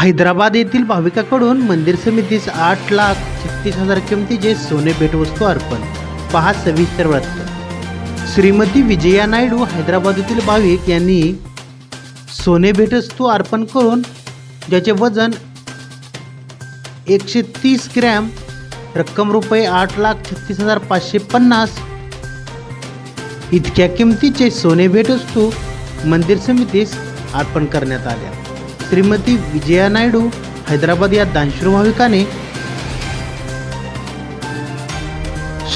हैदराबाद येथील भाविकाकडून मंदिर समितीस आठ लाख छत्तीस हजार किमतीचे सोने भेटवस्तू अर्पण. पहा सविस्तर वृत्त. श्रीमती विजया नायडू हैदराबाद येथील भाविक यांनी सोने भेटवस्तू अर्पण करून ज्याचे वजन एकशे तीस ग्रॅम रक्कम रुपये आठ लाख छत्तीस हजार पाचशे पन्नास इतक्या किमतीचे सोने भेटवस्तू मंदिर समितीस अर्पण करण्यात आल्या. श्रीमती विजया नायडू हैदराबाद या दानशूर भाविकाने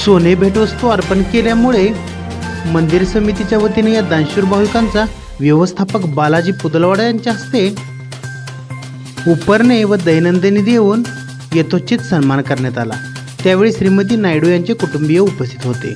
सोने भेटवस्तू अर्पण केल्यामुळे मंदिर समितीच्या वतीने या दानशूर भाविकांचा व्यवस्थापक बालाजी पुदलवाडा यांच्या हस्ते उपरणे व दैनंदिनी देऊन यथोचित सन्मान करण्यात आला. त्यावेळी श्रीमती नायडू यांचे कुटुंबीय उपस्थित होते.